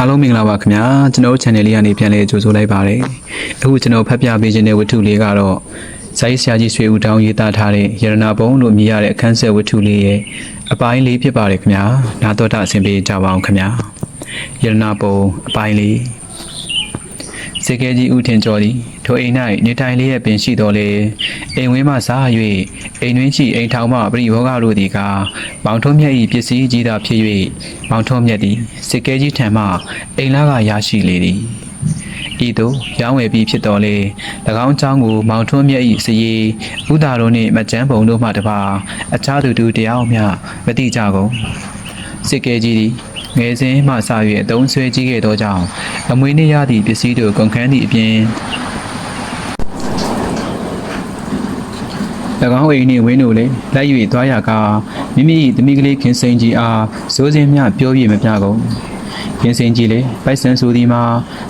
အားလုံးမင်္ဂလာပါခင်ဗျာကျွန်တော်တို့ channel လေးကနေပြန်လည်ကြိုဆိုလိုက်ပါတယ်အခုကျွန်တော်ဖတ်ပြပေးခြင်းတဲ့ဝတ္ထုလေးကတော့ဇိုင်းဆရာကြီးရွှေဦးတောင်းရေးသားထားတဲ့ရတနာဘုံလို့မြည်ရတဲ့အခန်းဆက်ဝတ္ထုလေးရဲ့အပိုင်းလေးဖြစ်ပါတယ်ခင်ဗျာနာတော်တာအဆင်ပြေကြပါအောင်ခင်ဗျာရတနာဘုံအပိုင်းလေး စေကဲကြီးဦးထင်ကျော်သည်ထိုအိမ်၌နေထိုင်လေးရဲ့ပင်ရှိတော်လေအိမ်ဝင်းမှစား၍အိမ်တွင်းရှိအိမ်ထောင်မှပရိဘောဂတို့သည်ကမောင်ထုံးမြတ်၏ပစ္စည်းကြီးသာဖြစ်၍မောင်ထုံးမြတ်သည်စေကဲကြီးထံမှအိမ်လာကရရှိလေသည်ဤသို့ရောင်းဝယ်ပြီးဖြစ်တော်လေ၎င်းเจ้าကိုမောင်ထွန်းမြတ်၏စည်ဥဒါတို့နှင့်မကြမ်းပုံတို့မှတပါအခြားသူတို့တယောက်မျှမတိကြကုန်စေကဲကြီးသည် ငယ်စဉ်မှစ၍အသုံးဆွဲကြီးခဲ့သောကြောင့်အမွေနှင့်ရသည့်ပစ္စည်းတို့ကုန်ခန်းသည့်အပြင်၎င်းအိမ်နှင့်ဝင်းတို့လည်းလိုက်၍သွားရကာမိမိ၏သမီးကလေးခင်စိန်ကြီးအားစိုးစင်းမျှပြောပြမပြကုန်ခင်စိန်ကြီးလည်းပိုက်ဆံဆိုသည်မှာ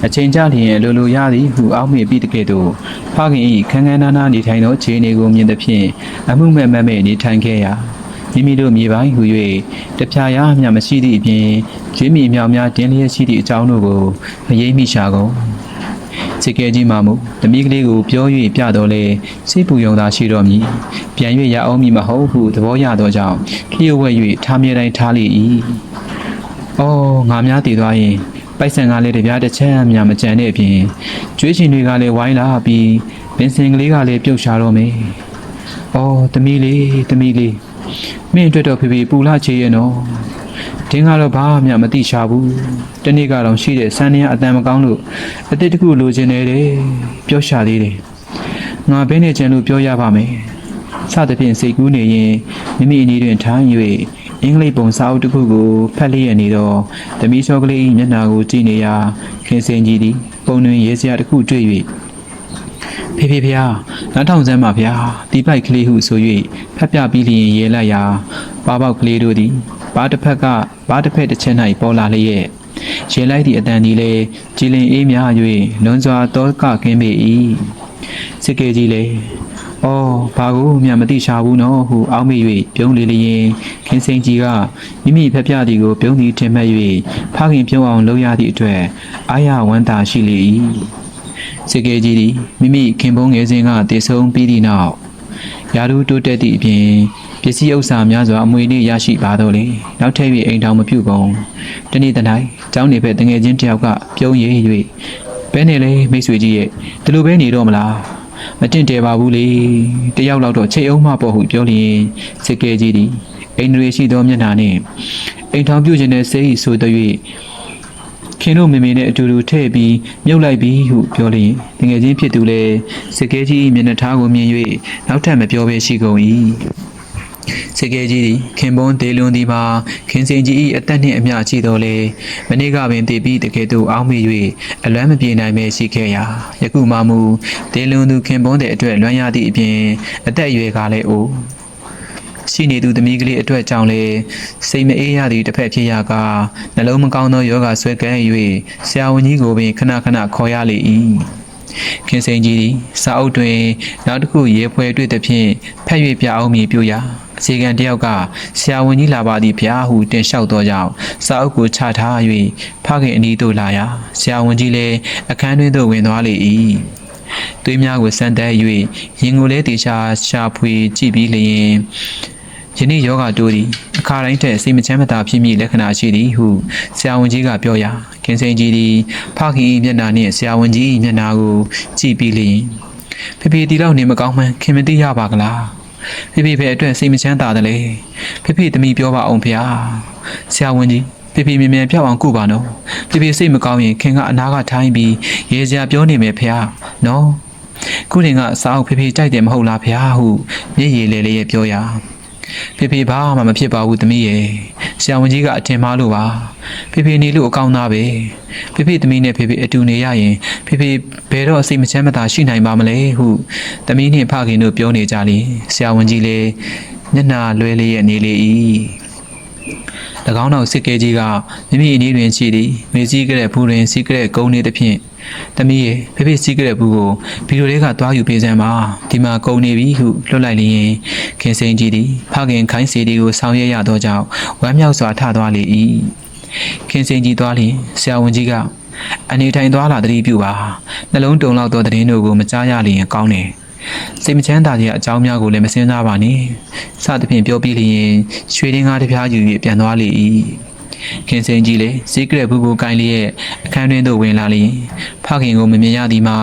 အချိန်ကြလျင်အလိုလိုရသည်ဟုအောက်မေ့ပြီးတကယ်တော့ဖခင်၏ခန်းခန်းနားနားနေထိုင်သောခြေအနေကိုမြင်သဖြင့်အမှုမဲ့မဲ့မဲ့နေထိုင်ခဲ့ရာ မိမိတို့မြေပိုင်းဟူ၍တပြားရမျှမရှိသည့်အပြင်ကျွေးမြေမြောင်များတင်းလျက်ရှိသည့်အကြောင်းတို့ကိုမရိပ်မိရှာကုန်စေကဲကြီးမှမူတမီးကလေးကိုပြော၍ပြတော်လဲစိတ်ပူယုံသာရှိတော်မူပြန်၍ရအောင်မည်မဟုတ်ဟုသဘောရသောကြောင့်လျှို့ဝှက်၍ထားမြဲတိုင်းထားလေ၏အော်ငါများတည်သွားရင်ပိုက်ဆံကလည်းတပြားတစ်ချက်များမကြံတဲ့အပြင်ကျွေးချင်တွေကလည်းဝိုင်းလာပြီးပင်စင်ကလေးကလည်းပြုတ်ရှာတော့မယ်အော်တမီးလေးတမီးလေး မင်းအတွက်တော့ဖေဖေပူလာချေရဲ့နော်တင်းကတော့ဘာမှမသိရှာဘူးတနေ့ကတော့ရှိတဲ့ဆန်းနေရအတန်မကောင်းလို့အစ်စ်တစ်ခုလိုချင်နေတယ်ပြောရှာသေးတယ်ငါဘဲနဲ့ကျန်လို့ပြောရပါမယ်စသဖြင့်စိတ်ကူးနေရင်မိမိအနေတွင်ထိုင်၍အင်္ဂလိပ်ပုံစာအုပ်တစ်ခုကိုဖတ်လျက်နေတော့ဓမီချောကလေး၏မျက်နှာကိုကြည့်နေရာခင်စင်ကြီးသည် ပုံတွင်ရေးစရာတစ်ခုတွေ့၍ ဖေဖေဖေဟာနားထောင်စမ်းပါဗျာတီးပိုက်ကလေးဟုဆို၍ဖတ်ပြပြီးလျင်ရေးလိုက်ရာပါပေါက်ကလေးတို့သည်ဘားတစ်ဖက်ကဘားတစ်ဖက်တစ်ချက်၌ပေါ်လာလျက်ရေလိုက်သည့်အတန်ဒီလေကြည်လင်အေးများ၍လွန်စွာတောကကင်းပေ၏စစ်ကေကြီးလေအော်ဘာကိုမြမသိရှာဘူးနော်ဟုအောက်မေ့၍ပြုံးလေလျင်ခင်စိန်ကြီးကမိမိဖက်ပြသည်ကိုပြုံးသည်ထင်မှတ်၍ဖခင်ပြုံးအောင်လုပ်ရသည့်အတွက်အာရဝမ်းသာရှိလေ၏ စစ်ကေကြီးသည်မိမိခင်ပွန်းငယ်စဉ်ကတည်ဆုံပြီးသည့်နောက်ယာရုတိုးတက်သည့်အပြင်ပစ္စည်းဥစ္စာများစွာအမွေနှင့်ရရှိပါတော့လေနောက်ထပ်၍အိမ်ထောင်မပြုကုန်တနေ့တနေ့ကျောင်းနေဘက်တငယ်ချင်းတယောက်ကပြုံးရည်၍ဘဲနေလေမိတ်ဆွေကြီးရဲ့ဒီလိုပဲနေတော့မလားမတင်တယ်ပါဘူးလေတယောက်လောက်တော့ချိတ်အောင်မပေါ့ဟုပြောလျင်စစ်ကဲကြီးသည်အိမ်တွေရှိသောမျက်နှာနှင့်အိမ်ထောင်ပြုခြင်းနဲ့စိတ်ဆိုသည်၍ ခင်တို့မေမေနဲ့အတူတူထည့်ပြီးမြုပ်လိုက်ပြီးဟုပြောလျင်တငယ်ချင်းဖြစ်သူလည်းစကဲကြီးမျက်နှာထားကိုမြင်၍နောက်ထပ်မပြောဘဲရှိကုန်၏စကဲကြီးသည်ခင်ပွန်းဒေလွန်သည်မှာခင်စင်ကြီး၏အသက်နှင့်အမျှရှိတော်လေမနေ့ကပင်တည်ပြီးတကယ်သူအောင်းမိ၍အလွမ်းမပြေနိုင်ပဲရှိခဲ့ရာယခုမှမူဒေလွန်သူခင်ပွန်းတဲ့အတွက်လွမ်းရသည့်အပြင်အသက်အရွယ်ကလည်းအို ရှိနေသူသမီးကလေးအတွက်ကြောင့်လေစိတ်မအေးရသည့်တစ်ဖက်ဖြစ်ရကနှလုံးမကောင်းသောယောဂဆွဲကမ်း၍ဆရာဝန်ကြီးကိုပင်ခဏခဏခေါ်ရလေ၏ခင်စိန်ကြီးသည်စာအုပ်တွင် နောက်တစ်ခုရေးဖွဲတွေ့သည်ဖြင့်ဖက်၍ပြအောင်မည်ပြုရာအခြေခံတစ်ယောက်ကဆရာဝန်ကြီးလာပါသည်ဗျာဟုတင်လျှောက်သောကြောင့်စာအုပ်ကိုချထား၍ဖခင်အနီးသို့လာရာဆရာဝန်ကြီးလည်းအခန်းတွင်သို့ဝင်သွားလေ၏သွေးများကိုစမ်းသပ်၍ရင်ကိုလည်းတေချာရှာဖွေကြည့်ပြီးလျင် ယနေ့ယောဂတိုးသည်အခါတိုင်းထက်စိတ်မချမ်းမသာဖြစ်မိလက္ခဏာရှိသည်ဟုဆရာဝန်ကြီးကပြောရာခင်စိန်ကြီးသည်ဖခင်၏မျက်နှာနှင့်ဆရာဝန်ကြီး၏မျက်နှာကိုကြည့်ပြီးလျင်ဖေဖေဒီလောက်နေမကောင်းမှန်းခင်မသိရပါကလားဖေဖေဖေအတွက်စိတ်မချမ်းသာတယ်လေဖေဖေတမီပြောပါအောင်ဖေဟာဆရာဝန်ကြီးဖေဖေမြင်မြန်ပြောက်အောင်ကုပါနော်ဖေဖေစိတ်မကောင်းရင်ခင်ကအနာကထိုင်းပြီးရေစရာပြောနေမယ်ဖေဟာနော်ခုတင်ကစာအုပ်ဖေဖေကြိုက်တယ်မဟုတ်လားဖေဟာဟုမျက်ရည်လေးလေးရဲ့ပြောရာ ဖေဖေဘာမှမဖြစ်ပါဘူးသမီးရဲ့ဆရာဝန်ကြီးကအထင်မှားလို့ပါဖေဖေနေလို့အကောင်းသားပဲဖေဖေသမီးနဲ့ဖေဖေအတူနေရရင်ဖေဖေဘယ်တော့စိတ်မချမ်းမသာရှိနိုင်ပါမလဲဟုသမီးနှင့်ဖခင်တို့ပြောနေကြလေဆရာဝန်ကြီးလည်းမျက်နှာလွဲလေးရဲ့နေလေ၏၎င်းနောက်စစ်ကဲကြီးကမိမိအနည်းတွင်ရှိသည်မေစည်းကတဲ့ဘူးတွင်စီးကတဲ့ကုန်းနေသဖြင့် သမီးရဲ့ဖေဖေစီးကတဲ့ဘူးကိုဗီဒီယိုလေးကသွားယူပေးစမ်းပါဒီမှာကုန်းနေပြီဟုလွတ်လိုက်လျင်ခင်စိန်ကြီးသည်ဖခင်ခိုင်းစီဒီကိုဆောင်ရွက်ရသောကြောင့်ဝမ်းမြောက်စွာထသွားလေ၏ခင်စိန်ကြီးသွားလျင်ဆရာဝန်ကြီးကအနေထိုင်သွားလာတတိပြုပါနှလုံးတုံလောက်သောတည်င်းတို့ကိုမကြားရလျင်ကောင်းတယ်စိတ်မချမ်းသာခြင်းအကြောင်းများကိုလည်းမစင်စားပါနဲ့စသဖြင့်ပြောပြီးလျင်ရွှေရင်းကားတစ်ပြားယူ၍ပြန်သွားလေ၏ ခင်စိန်ကြီးလည်းစီကရက်ဘူးဘူးကိုင်းလေးရဲ့အခန်းတွင်းသို့ဝင်လာလျင်ဖခင်ကိုမမြင်ရသည်မှာ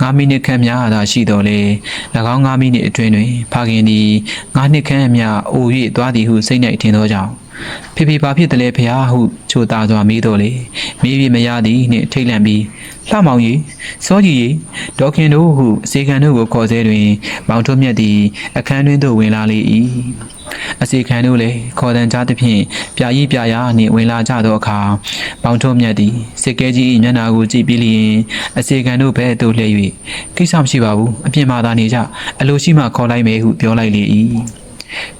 9မိနစ်ခန့်များသာရှိတော်လေ၎င်း9မိနစ်အတွင်းတွင် ဖခင်သည်9နှစ်ခန့်မြအို၍သွားသည်ဟုစိတ်၌ထင်သောကြောင့် ဖေဖေဘာဖြစ်တယ်လဲဖះဟုချိုတာစွာမေးတော့လေမေးပြီးမရသည်နှင့်ထိတ်လန့်ပြီးလှမောင်ကြီးစောကြီးကြီးဒေါခင်တို့ဟုအစေခံတို့ကိုခေါ်ဆဲတွင်မောင်ထွန်းမြတ်သည်အခန်းတွင်သို့ဝင်လာလေ၏အစေခံတို့လည်းခေါ်တန်ကြားသဖြင့်ပြာကြီးပြာရာနှင့်ဝင်လာကြသောအခါမောင်ထွန်းမြတ်သည်စစ်ကဲကြီး၏မျက်နှာကိုကြည့်ပြီးလျင်အစေခံတို့ဘဲ့သို့လှည့်၍ကိစ္စမရှိပါဘူးအပြင်မှာသာနေကြအလိုရှိမှခေါ်လိုက်မယ်ဟုပြောလိုက်လေ၏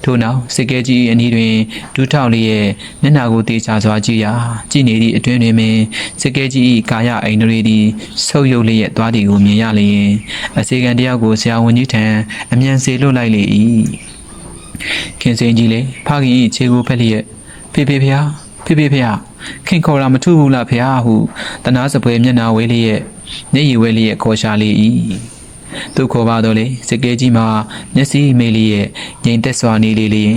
ထို့နောက်စစ်ကဲကြီး၏အနီးတွင်ဒူးထောက်လေးရဲ့မျက်နှာကိုတေချာစွာကြည့်ရာကြည့်နေသည့်အတွင်းတွင်ပင်စစ်ကဲကြီး၏ကာယအိန္ဒြေသည်ဆုပ်ယုပ်လျက်သွားသည်ကိုမြင်ရလျင်အစေခံတယောက်ကိုဆရာဝန်ကြီးထံအမြန်စေလွတ်လိုက်လေ၏ခင်စိန်ကြီးလည်းဖခင်၏ခြေကိုဖက်လျက်ဖေဖေဖေဟာဖေဖေဖေဟာခင်ခေါ်တာမထူဘူးလားဖေဟာဟုတနာစပွဲမျက်နှာဝဲလျက်မျက်ရည်ဝဲလျက်ခေါ်ရှာလေ၏ သူခေါ်ပါတော့လေစကဲကြီးမှာမျက်စိမေးလျက်ငြိမ်သက်စွာနေလေလျင်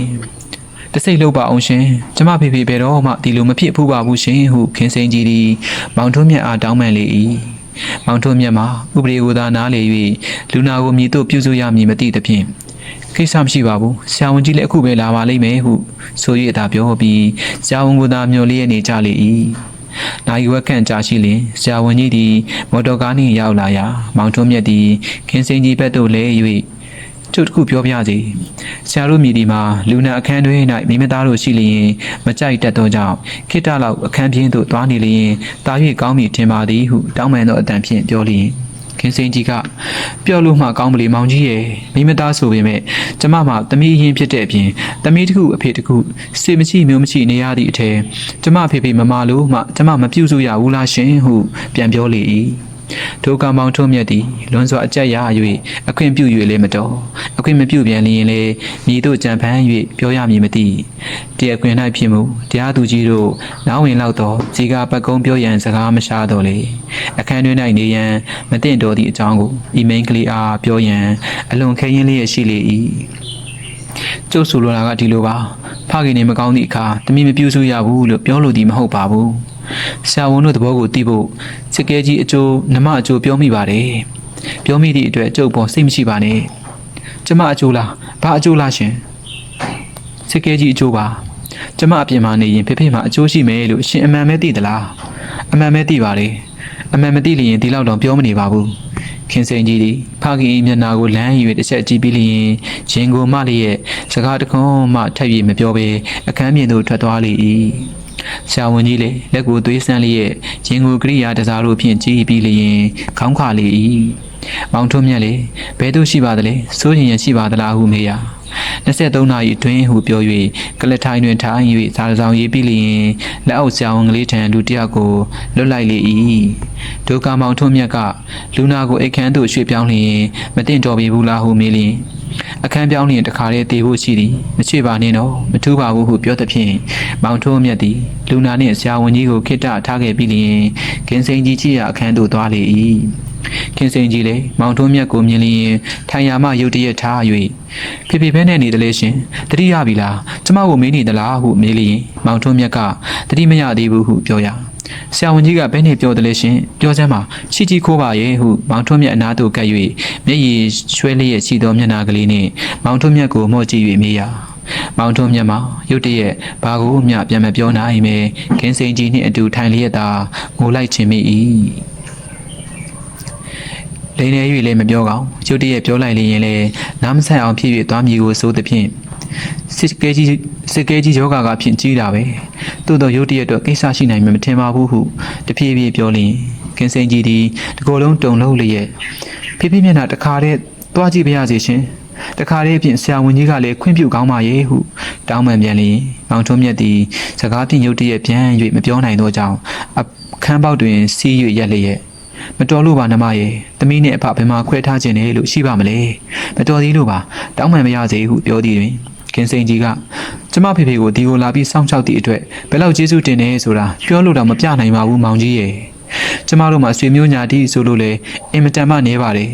တစိတ်လောက်ပါအောင်ရှင်ကျမဖေဖေဘယ်တော့မှဒီလိုမဖြစ်ဘူးပါဘူးရှင်ဟုခင်စိန်ကြီးသည်မောင်ထွန်းမြတ်အားတောင်းပန်လေ၏မောင်ထွန်းမြတ်မှာဥပဒေကိုသာနားလေ၍လူနာကိုမြည်တို့ပြုစုရမည်မသိသဖြင့်ကိစ္စမရှိပါဘူးဆရာဝန်ကြီးလည်းအခုပဲလာပါလိမ့်မယ်ဟုဆို၍သာပြောပြီးဆရာဝန်ကသာမျှော်လျက်နေကြလေ၏ နိုင်ဝက်ခန့်ကြာရှိလင်ဆရာဝန်ကြီးသည်မော်တော်ကားနှင့်ရောက်လာရာမောင်ထွန်းမြတ်သည်ခင်စိန်ကြီးဘက်သို့လဲ၍ကျုပ်တခုပြောပြစီဆရာတို့မြည်ဒီမှာလူနာအခန်းတွင်၌မိမသားတို့ရှိလျင်မကြိုက်တတ်သောကြောင့်ခိတ္တလောက်အခန်းပြင်းသို့သွားနေလျင်တာ၍ကောင်းမည်ထင်ပါသည်ဟုတောင်းပန်သောအတန်ဖြင့်ပြောလျင် ခင်စိန်ကြီးကပြောလို့မှကောင်းပလီမောင်ကြီးရဲ့မိမသားဆိုပေမဲ့ကျမမှတမီးရင်ဖြစ်တဲ့အပြင်တမီးတစ်ခုအဖေတစ်ခုစေမရှိမျိုးမရှိနေရသည့်အထက်ကျမဖေဖေမမလို့မှကျမမပြုစုရဘူးလားရှင်ဟုပြန်ပြောလေ၏ ထိုကမောင်ထုံးမြတ်သည်လွန်စွာအကြက်ရ၍အခွင့်ပြု၍လည်းမတော်အခွင့်မပြုပြန်လျင်လေမိတို့ကြံဖမ်း၍ပြောရမည်မသိတရားခွင်၌ဖြစ်မှုတရားသူကြီးတို့နောင်ဝင်လောက်သောဇီကပတ်ကုံးပြောရန်စကားမရှာတော့လေအခန်းတွင်၌နေရန်မတင်တော်သည့်အကြောင်းကိုအီမိန်ကလေးအားပြောရန်အလွန်ခဲရင်လေးရှိလေ၏ကျုပ်ဆိုလိုတာကဒီလိုပါဖခင်နေမကောင်းသည့်အခါတမီးမပြုစုရဘူးလို့ပြောလို့ဒီမဟုတ်ပါဘူး ဆရာဝန်တို့သဘောကိုသိဖို့စစ်ကဲကြီးအကျိုးနမအကျိုးပြောမိပါတယ်ပြောမိသည့်အတွက်ကျုပ်ပေါ်စိတ်မရှိပါနဲ့ကျမအကျိုးလားဘာအကျိုးလားရှင်စစ်ကဲကြီးအကျိုးပါကျမအပြင်မှာနေရင်ဖေဖေမှာအကျိုးရှိမယ်လို့ရှင်အမှန်ပဲသိသလားအမှန်ပဲသိပါလေအမှန်မသိလျင်ဒီလောက်တော့ပြောမနေပါဘူးခင်စိန်ကြီးသည်ဖခင်၏မျက်နာကိုလမ်း၍တစ်ချက်ကြည့်ပြီးလျင်ရင်ကိုမလျက်စကားတခွန်းမှထပ်၍မပြောဘဲအခန်းပြင်သို့ထွက်သွားလေ၏ ဆရာဝန်ကြီးလည်းလက်ကိုသွေးဆန်းလျက်ရင်ကိုကရိယာတစားတို့ဖြင့်ကြည့်ပြီးလျင်ခေါင်းခါလေ၏မောင်ထွန်းမြတ်လေဘယ်သို့ရှိပါသလဲစိုးရင်ရရှိပါသလားဟုမေးရာ 23နာရီအတွင်းဟုပြော၍ကလထိုင်တွင်ထိုင်၍စာဆောင်ရေးပြီးလျင်လက်အောက်ဆရာဝန်ကလေးထံလူတစ်ယောက်ကိုလွတ်လိုက်လေ၏ဒုက္ခမောင်ထွန်းမြတ်ကလူနာကိုအိတ်ခမ်းသို့ရွှေ့ပြောင်းလျင်မတင်တော်ပြီဘူးလားဟုမေးလျင်အခန်းပြောင်းလျင်တခါတည်းတည်ဖို့ရှိသည်မချွေပါနဲ့တော့မထူးပါဘူးဟုပြောသဖြင့်မောင်ထွန်းမြတ်သည်လူနာနှင့်ဆရာဝန်ကြီးကိုခိတ္တထားခဲ့ပြီးလျင်ကင်းစိန်ကြီးကြီးရအခန်းသို့သွားလေ၏ ခင်စိန်ကြီးလည်းမောင်ထွန်းမြတ်ကိုမြင်လျင်ထိုင်ရာမှရုတ်တရက်ထား၍ဖေဖေဖဲနဲ့နေတယ်လေရှင်တတိယပြီလားကျမကိုမေးနေသလားဟုမေးလျင်မောင်ထွန်းမြတ်ကတတိမရသေးဘူးဟုပြောရဆရာဝန်ကြီးကဘယ်နဲ့ပြောတယ်လဲရှင်ပြောစမ်းပါချီချီခိုးပါရဲ့ဟုမောင်ထွန်းမြတ်အနားသို့ကပ်၍မျက်ရည်ရွှဲလျက်ရှိသောမျက်နှာကလေးနှင့်မောင်ထွန်းမြတ်ကိုမော့ကြည့်၍မေးရမောင်ထွန်းမြတ်မှာရုတ်တရက်ဘာကိုမျှပြန်မပြောနိုင်ပဲခင်းစိန်ကြီးနှင့်အတူထိုင်လျက်သာငိုလိုက်ခြင်းမိ၏ လိန်နေ၍လည်းမပြောကောင်းရုတ်တရက်ပြောလိုက်လျင်လည်းနားမဆိုင်အောင်ဖြစ်၍သွားမည်ကိုစိုးသဖြင့်စစ်ကဲကြီးစစ်ကဲကြီးယောဂါကဖြင့်ကြီးတာပဲသို့တော့ရုတ်တရက်တော့ကိစ္စရှိနိုင်မှမထင်ပါဘူးဟုတဖြည်းဖြည်းပြောလျင်ကင်းစိန်ကြီးသည်တကိုယ်လုံးတုံလုံးလျက်ဖိဖိမျက်နှာတစ်ခါတည်းသွားကြည့်ပါရစေရှင်တခါတည်းဖြင့်ဆရာဝန်ကြီးကလည်းခွင့်ပြုကောင်းပါရဲ့ဟုတောင်းပန်ပြန်လျင်မောင်ထွန်းမြတ်သည်စကားဖြင့်ရုတ်တရက်ပြန်၍မပြောနိုင်သောကြောင့်အခန်းပေါက်တွင်စီး၍ရက်လျက် မတော်လို့ပါနမရဲ့သမီးနဲ့အဖဘယ်မှာခွဲထားခြင်းလဲလို့ရှိပါမလဲမတော်သေးလို့ပါတောင်းပန်မရစေဟုပြောသည်တွင်ခင်စိန်ကြီးကကျမဖေဖေကိုဒီကိုလာပြီးစောင့်ရှောက်သည့်အတွက်ဘယ်လောက်ကျေးဇူးတင်နေဆိုတာပြောလို့တော့မပြနိုင်ပါဘူးမောင်ကြီးရဲ့ကျမတို့မှာဆွေမျိုးညာတီဆိုလို့လေအင်မတန်မှနေပါတယ်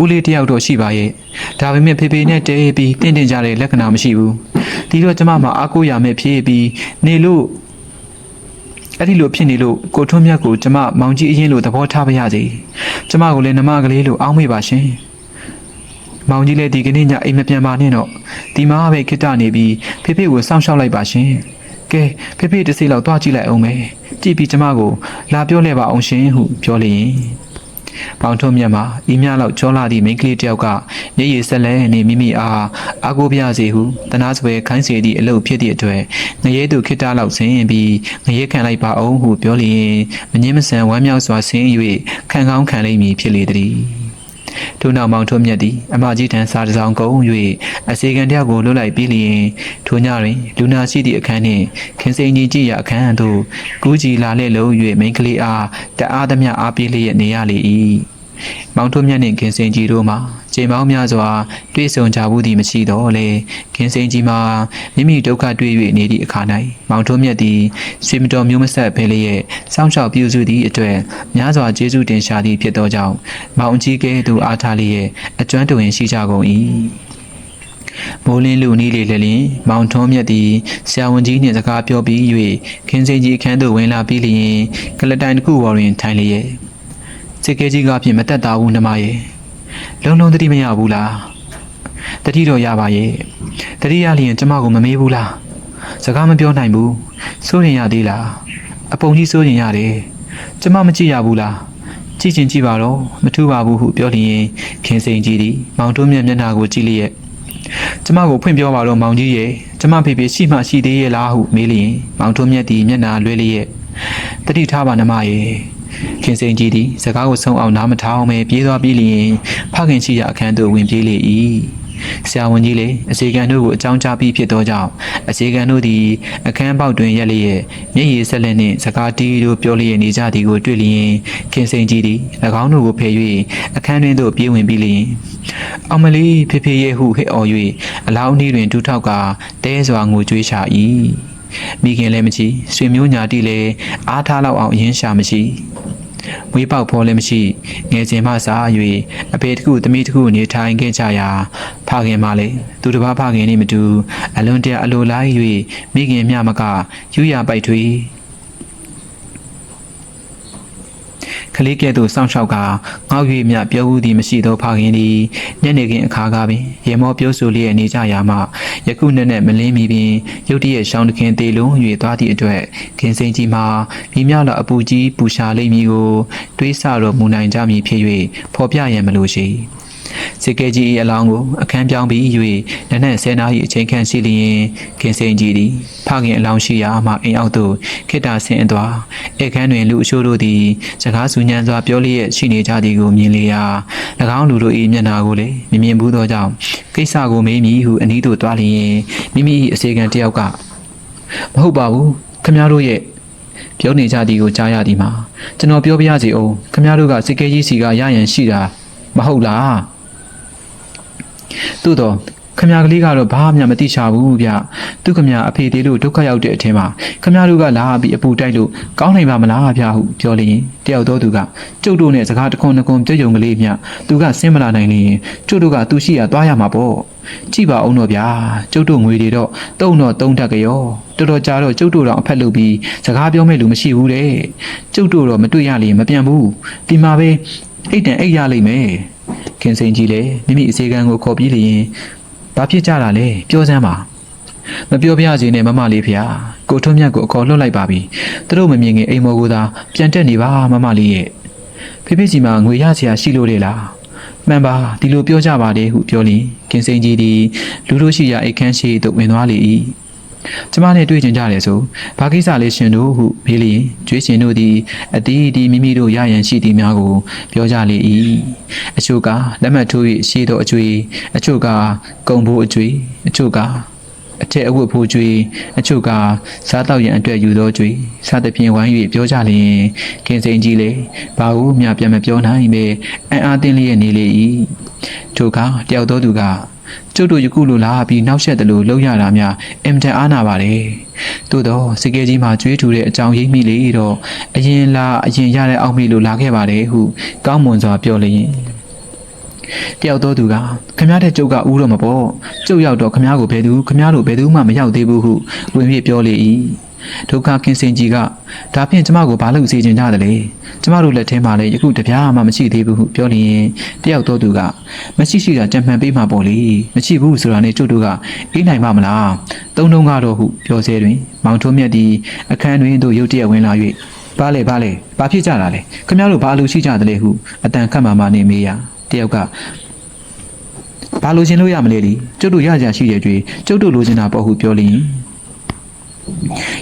ဦးလေးတယောက်တော့ရှိပါရဲ့ဒါပေမဲ့ဖေဖေနဲ့တဲပြီးတင့်တင်ကြတဲ့လက္ခဏာမရှိဘူးဒီတော့ကျမမှာအားကိုးရမယ်ဖြည့်ပြီးနေလို့ အဲ့ဒီလိုဖြစ်နေလို့ကိုထွန်းမြတ်ကိုကျမမောင်ကြီးအရင်လိုသဘောထားပါရစေကျမကိုလည်းနမကလေးလိုအောင်းမေ့ပါရှင်မောင်ကြီးလည်းဒီကနေ့ညအိမ်မပြန်ပါနဲ့တော့ဒီမှာပဲခိတ္တနေပြီးဖေဖေကိုစောင့်ရှောက်လိုက်ပါရှင်ကဲဖေဖေတစ်စိလောက်သွားကြည့်လိုက်အောင်မယ်ကြည့်ပြီးကျမကိုလာပြောလဲပါအောင်ရှင်ဟုပြောလျင် ပေါင်ထုံးမြတ်မှာဤမြလောက်ကြောလာသည့်မိန်းကလေးတစ်ယောက်ကမျက်ရည်ဆက်လဲနေမိမိအားအာကိုပြစေဟုတနာစပွဲခိုင်းစေသည့်အလုပ်ဖြစ်သည့်အတွက်ငရဲသူခိတ္တလောက်ဆင်းပြီးငရဲခံလိုက်ပါအောင်ဟုပြောလျင်မငင်းမဆန်ဝမ်းမြောက်စွာဆင်း၍ခံကောင်းခံလိမ့်မည်ဖြစ်လေသည် ထို့နောက်မောင်ထုံးမြတ်သည်အမကြီးထံစာတစ်စောင်ကုန်၍အစီကံတယောက်ကိုလွတ်လိုက်ပြီးလျင်ထိုညတွင်လူနာရှိသည့်အခန်းနှင့်ခင်စိန်ကြီးကြည့်ရအခန်းသို့ကူးကြည်လာလဲလုံး၍မိန်းကလေးအားတအားသမျှအားပေးလျက်နေရလေ၏ မောင်ထုံးမြတ်နှင့်ခင်စိန်ကြီးတို့မှာချိန်ပေါင်းများစွာတွေ့ဆုံကြဘူးသည်မရှိတော့လေခင်စိန်ကြီးမှာမိမိဒုက္ခတွေ့၍နေသည့်အခါ၌မောင်ထုံးမြတ်သည်ဆွေမတော်မျိုးမဆက်ဖဲလျက်စောင့်ရှောက်ပြုစုသည့်အတွက်များစွာကျေးဇူးတင်ရှာသည့်ဖြစ်သောကြောင့်မောင်ကြီးကဲ့သို့အားထားလျက်အကျွမ်းတဝင်ရှိကြကုန်၏မိုးလင်းလူနီးလေလည်းလင်မောင်ထုံးမြတ်သည်ဆရာဝန်ကြီးနှင့်စကားပြောပြီး၍ခင်စိန်ကြီးအခန်းသို့ဝင်လာပြီးလျင်ကလတိုင်တစ်ခုပေါ်တွင်ထိုင်လျက် စစ်ကဲကြီးကဖြင့်မတက်တာဘူးနှမရဲ့လုံလုံတတိမရဘူးလားတတိတော့ရပါရဲ့တတိရလျင်ကျမကိုမမေးဘူးလားစကားမပြောနိုင်ဘူးစိုးရင်ရသေးလားအပုံကြီးစိုးရင်ရတယ်ကျမမကြည့်ရဘူးလားကြည့်ချင်ကြည့်ပါတော့မထူပါဘူးဟုပြောလျင်ခင်စိန်ကြီးသည်မောင်တွန်းမြတ်မျက်နှာကိုကြည့်လျက်ကျမကိုဖွင့်ပြောပါတော့မောင်ကြီးရဲ့ကျမဖေဖေရှိမှရှိသေးရဲ့လားဟုမေးလျင်မောင်တွန်းမြတ်သည်မျက်နှာလွှဲလျက်တတိထားပါနမရဲ့ ခင်စိန်ကြီးသည်စကားကိုဆုံးအောင်နားမထောင်ပဲပြေးသွားပြီးလျင်ဖခင်ရှိရာအခန်းသို့ဝင်ပြေးလေ၏ဆရာဝန်ကြီးလည်းအစီကံတို့ကိုအကြောင်းကြားပြီးဖြစ်သောကြောင့်အစီကံတို့သည်အခန်းပေါက်တွင်ရက်လျက်မျက်ရည်ဆက်လက်နှင့်စကားတီးတို့ပြောလျက်နေကြသည်ကိုတွေ့လျင်ခင်စိန်ကြီးသည်၎င်းတို့ကိုဖယ်၍အခန်းတွင်သို့ပြေးဝင်ပြီးလျင်အောင်မလေးဖေဖေရဲ့ဟုဟစ်အော်၍အလောင်းဤတွင်ဒူးထောက်ကတဲစွာငိုကြွေးရှာ၏ မိခင်လည်းမရှိဆွေမျိုးညာတိလည်းအားထားလောက်အောင်အရင်ရှာမရှိမွေးပေါက်ဖော်လည်းမရှိငယ်စဉ်မှစား၍အဖေတစ်ခုသမီးတစ်ခုနေထိုင်ခဲ့ကြရာဖခင်မလည်းသူတစ်ပါးဖခင်နဲ့မတူအလွန်တရာအလိုလား၍မိခင်မြမကယူရပိုက်ထွေး ကလေးကဲ့သို့စောင့်ရှောက်ကငေါ့၍မြပြောဦးသည်မရှိသောဖခင်သည်ညနေခင်းအခါကပင်ရေမောပြောဆိုလျက်နေကြရာမှယခုနေ့နဲ့မလင်းမီပင်ရုတ်တရက်ရှောင်းတခင်တေလုံး၍သွားသည့်အတွက်ခင်စိန်ကြီးမှာမိမြောက်လာအပူကြီးပူရှာလိမ့်မည်ကိုတွေးဆတော်မူနိုင်ကြမည်ဖြစ်၍ဖော်ပြရန်မလိုရှိ စေကဲကြီး၏အလောင်းကိုအခန်းပြောင်းပြီး၍နက်နက်ဆယ်နာရီအချိန်ခန့်ရှိလျင်ခင်စိန်ကြီးသည်ဖခင်အလောင်းရှိရာမှအိမ်အောက်သို့ခိတ္တဆင်းအသွားအခန်းတွင်လူအချို့တို့သည်စကားဆူညံစွာပြောလျက်ရှိနေကြသည်ကိုမြင်လေရာ၎င်းလူတို့၏မျက်နှာကိုလည်းမမြင်ဘူးသောကြောင့်ကိစ္စကိုမေးမည်ဟုအနီးသို့တွားလျင်မိမိ၏အစေခံတစ်ယောက်ကမဟုတ်ပါဘူးခမတို့ရဲ့ပြောနေကြသည်ကိုကြားရသည်မှာကျွန်တော်ပြောပြရစီအောင်ခမတို့ကစိတ်ကဲကြီးစီကရရန်ရှိတာမဟုတ်လား သို့တော့ခမကလေးကတော့ဘာမှမသိချဘူးဗျသူခမအဖေသေးလို့ဒုက္ခရောက်တဲ့အထင်မှာခမတို့ကလာပြီးအပူတိုက်လို့ကောင်းနိုင်ပါမလားဗျဟုပြောလျင်တယောက်တော့သူကကျုပ်တို့နဲ့စကားတခွန်းတခွန်းကြွယုံကလေးမြသူကဆင်းမလာနိုင်လျင်ကျုပ်တို့ကသူရှိရသွားရမှာပေါ့ကြည့်ပါအောင်တော့ဗျာကျုပ်တို့ငွေတွေတော့တုံတော့တုံးတတ်ကြရောတော်တော်ကြာတော့ကျုပ်တို့တော့အဖက်လုပ်ပြီးစကားပြောမဲ့လူမရှိဘူးတဲ့ကျုပ်တို့တော့မတွေ့ရလျင်မပြန်ဘူးဒီမှာပဲအိတ်တန်အိတ်ရလိမ့်မယ် ခင်စိန်ကြီးလည်းမိမိအစီကံကိုခေါ်ပြီးလျင်ဘာဖြစ်ကြတာလဲပြောစမ်းပါမပြောပြစေနဲ့မမလေးဖေ။ကိုထွန်းမြတ်ကိုအခေါ်လွတ်လိုက်ပါပြီ။သူတို့မမြင်ခင်အိမ်မော်ကိုသာပြန်တက်နေပါမမလေးရဲ့။ဖေဖေကြီးမှာငွေရစရာရှိလို့လေလား။မှန်ပါဒီလိုပြောကြပါလေဟုပြောလျင်ကင်စိန်ကြီးသည်လူတို့ရှိရာအိတ်ခမ်းရှိသို့ဝင်သွားလေ၏။ ကျမနဲ့တွေ့ကြကြတယ်ဆိုဘာကိစ္စလဲရှင်တို့ဟုမေးလျင်ကျွေးရှင်တို့သည်အတီးဒီမိမိတို့ရရန်ရှိသည်များကို ပြောကြလေ၏အချို့ကလက်မှတ်ထိုး၍ရှိသောအကျွေးအချို့ကကုံဘိုးအကျွေးအချို့ကအထက်အဝတ်ဖိုးကျွေးအချို့ကစားတော့ရန်အတွက်ယူသောကျွေးစားသဖြင့်ဝိုင်း၍ပြောကြလျင်ခင်စိန်ကြီးလေဘာဟုမြပြန်မပြောနိုင်ပဲအံ့အားသင့်လျက်နေလေ၏ထိုကတယောက်သောသူက ကျုပ်တို့ယခုလိုလာပြီးနောက်ဆက်တယ်လို့လုပ်ရတာများအင်မတန်အားနာပါတယ်သို့တော့စကယ်ကြီးမှာကြွေးထူတဲ့အကြောင်းရိပ်မိလေတော့အရင်လာအရင်ရတဲ့အောက်မေ့လို့လာခဲ့ပါတယ်ဟုကောင်းမွန်စွာပြောလျင်တယောက်သောသူကခမရတဲ့ကျုပ်ကဦးတော့မပေါ့ကျုပ်ရောက်တော့ခမရကိုဘယ်သူခမရတို့ဘယ်သူမှမရောက်သေးဘူးဟုဝင်ပြပြောလေ၏ ဒုက္ခကင်းစင်ကြီးကဒါဖြင့်ကျမကိုဘာလို့စီစဉ်ကြတယ်လဲကျမတို့လက်ထဲမှာလည်းယခုတပြားမှမရှိသေးဘူးဟုပြောလျင်တယောက်သောသူကမရှိရှိတာကြံမှန်ပေးမှာပေါ့လေမရှိဘူးဆိုတာနဲ့ကျုပ်တို့ကအေးနိုင်ပါမလားသုံးလုံးကတော့ဟုပြောစေတွင် မောင်ထုံးမြတ်သည်အခန်းတွင်သို့ရုတ်တရက်ဝင်လာ၍ဘာလဲဘာလဲဘာဖြစ်ကြတာလဲခမရတို့ဘာလို့ရှိကြတယ်လဲဟုအတန်ခတ်မှမှနေမေးရတယောက်ကဘာလို့ရှင်လို့ရမလဲလीကျုပ်တို့ရကြရှိတဲ့ကြွေကျုပ်တို့လိုချင်တာပေါ့ဟုပြောလျင်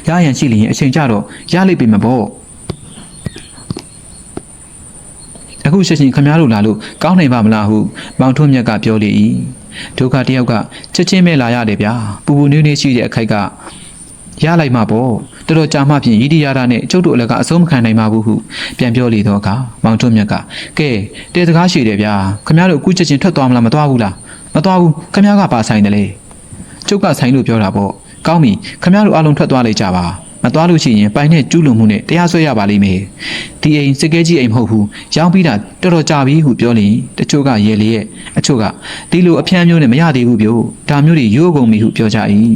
ရရန်ရှိလျင်အချိန်ကြတော့ရလိမ့်ပြီမပေါ့အခုချက်ချင်းခမရတို့လာလို့ကောင်းနိုင်ပါမလားဟုမောင်ထွန်းမြတ်ကပြောလေ၏ဒုက္ခတယောက်ကချက်ချင်းပဲလာရတယ်ဗျာပူပူနွေးနွေးရှိတဲ့အခိုက်ကရလိုက်မှာပေါ့တော်တော်ကြာမှဖြင့်ရည်တည်ရတာနဲ့ကျုပ်တို့အလကအဆုံးမခံနိုင်ပါဘူးဟုပြန်ပြောလေတော့ကမောင်ထွန်းမြတ်ကကဲတဲစကားရှိတယ်ဗျာခမရတို့အခုချက်ချင်းထွက်သွားမလားမသွားဘူးလားမသွားဘူးခမရကပါဆိုင်တယ်လေကျုပ်ကဆိုင်လို့ပြောတာပေါ့ ကောင်းပြီခမရတို့အလုံးထွက်သွားလိုက်ကြပါမသွားလို့ရှိရင်ပိုင်နဲ့ကျူးလွန်မှုနဲ့တရားစွဲရပါလိမ့်မယ်ဒီအိမ်စကဲကြီးအိမ်မဟုတ်ဘူးရောင်းပြီးတာတော်တော်ကြာပြီဟုပြောလင်တချို့ကရေလေရဲ့အချို့ကဒီလိုအဖြန်းမျိုးနဲ့မရသေးဘူးပြို့ဒါမျိုးတွေရိုးကုန်ပြီဟုပြောကြ၏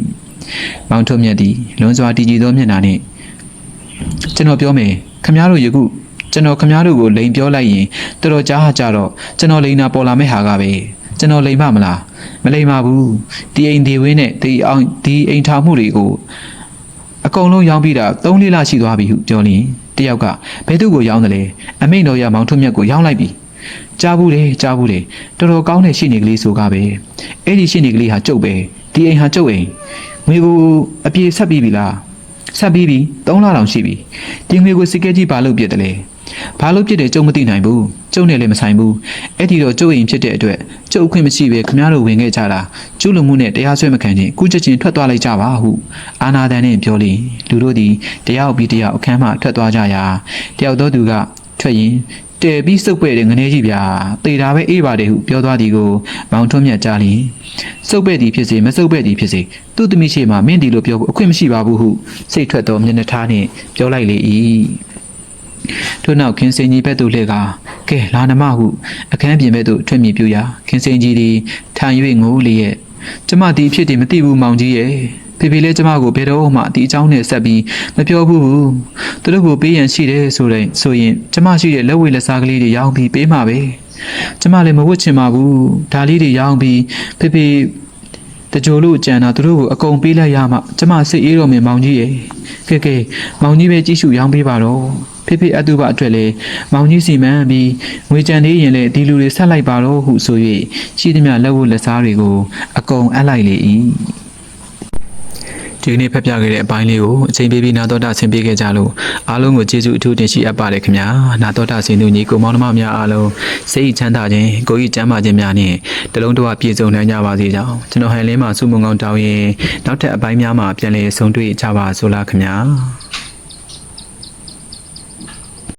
မောင်ထွန်းမြတ်သည်လွန်စွာတည်ကြည်သောမျက်နှာနှင့်ကျွန်တော်ပြောမယ်ခမရတို့ယခုကျွန်တော်ခမရတို့ကိုလိန်ပြောလိုက်ရင်တော်တော်ကြားကြတော့ကျွန်တော်လိန်နာပေါ်လာမဲ့ဟာကပဲ ကျွန်တော်လိန်မမလားမလိန်ပါဘူးဒီအိမ်ဒီဝင်းနဲ့ဒီအောင်ဒီအိမ်ထောင်မှုတွေကိုအကုန်လုံးရောင်းပြီးတာ3လလရှိသွားပြီဟုပြောလင်တယောက်ကဘယ်သူ့ကိုရောင်းတယ်လဲအမိန်တော်ရမောင်ထွန်းမြတ်ကိုရောင်းလိုက်ပြီကြားဘူးလေကြားဘူးလေတော်တော်ကောင်းတဲ့ရှင်းနေကလေးဆိုကားပဲအဲ့ဒီရှင်းနေကလေးဟာကျုပ်ပဲဒီအိမ်ဟာကျုပ်အိမ်ငွေကိုအပြေဆက်ပြီးပြီလားဆက်ပြီးပြီ3လတောင်ရှိပြီဒီငွေကိုစစ်ကဲကြီးဘာလို့ပြစ်တယ်လဲ ဘာလို့ပြစ်တယ်ကျုံမသိနိုင်ဘူးကျုံနဲ့လည်းမဆိုင်ဘူးအဲ့ဒီတော့ကျုပ်အိမ်ဖြစ်တဲ့အတွက်ကျုပ်အခွင့်မရှိပဲခမားတို့ဝင်ခဲ့ကြတာကျုပ်လူမှုနဲ့တရားစွဲမခံခြင်းကုချက်ချင်းထွက်သွားလိုက်ကြပါဟုအာနာတန်နဲ့ပြောလီလူတို့သည်တရားပြီးတရားအခန်းမှထွက်သွားကြရာတယောက်သောသူကထွက်ရင်တဲပြီးစုပ်ပဲ့တဲ့ငနေကြီးဗျာတေတာပဲအေးပါတယ်ဟုပြောသွားသည်ကိုမောင်ထွန်းမြတ်ကြားလျင်စုပ်ပဲ့သည်ဖြစ်စေမစုပ်ပဲ့သည်ဖြစ်စေသူ့သမီးရှိမှမင်းဒီလိုပြောဖို့အခွင့်မရှိပါဘူးဟုစိတ်ထွက်သောမျက်နှာထားနှင့်ပြောလိုက်လေ၏ ထို့နောက်ခင်စင်ကြီးဘက်သို့လှည့်ကကဲလာနမဟုအခန်းပြင်ဘက်သို့ထွက်မြေပြူရာခင်စင်ကြီးသည်ထိုင်၍ငိုးလျက်ကျမဒီအဖြစ်တည်မသိဘူးမောင်ကြီးရဲ့ဖေဖေလည်းကျမကိုဘယ်တော့မှဒီအကြောင်းနဲ့ဆက်ပြီးမပြောဘူးဘူးသူတို့ကိုပေးရန်ရှိတယ်ဆိုတဲ့ဆိုရင်ကျမရှိတဲ့လက်ဝဲလက်စားကလေးတွေရောင်းပြီးပေးမှာပဲကျမလည်းမဝတ်ချင်ပါဘူးဒါလေးတွေရောင်းပြီးဖေဖေတကြိုလို့ကြံတာသူတို့ကိုအကုန်ပေးလိုက်ရမှကျမစိတ်အေးတော့မယ်မောင်ကြီးရဲ့ကဲကဲမောင်ကြီးပဲကြည့်ရှုရောင်းပေးပါတော့ ဖေဖေအတူပါအတွက်လေမောင်ကြီးစီမံပြီးငွေကြံသေးရင်လေဒီလူတွေဆက်လိုက်ပါတော့ဟုဆို၍ရှိသမျှလက်ဝတ်လက်စားတွေကိုအကုန်အပ်လိုက်လေ၏ဒီကနေ့ဖက်ပြခဲ့တဲ့အပိုင်းလေးကိုအချိန်ပေးပြီးနာတော်တာဆင်ပေးခဲ့ကြလို့အားလုံးကိုကျေးဇူးအထူးတင်ရှိအပ်ပါတယ်ခင်ဗျာနာတော်တာဆင်သူညီကိုမောင်နှမများအားလုံးစိတ်ချမ်းသာခြင်းကိုယ်ကြီးကျမ်းမာခြင်းများနဲ့တလုံးတော်ပြည့်စုံနိုင်ကြပါစေကြောင်းကျွန်တော်ဟန်လင်းမှာစုမုံကောင်းတောင်းရင်နောက်ထပ်အပိုင်းများမှာပြန်လည်ဆုံတွေ့ကြပါစို့လားခင်ဗျာ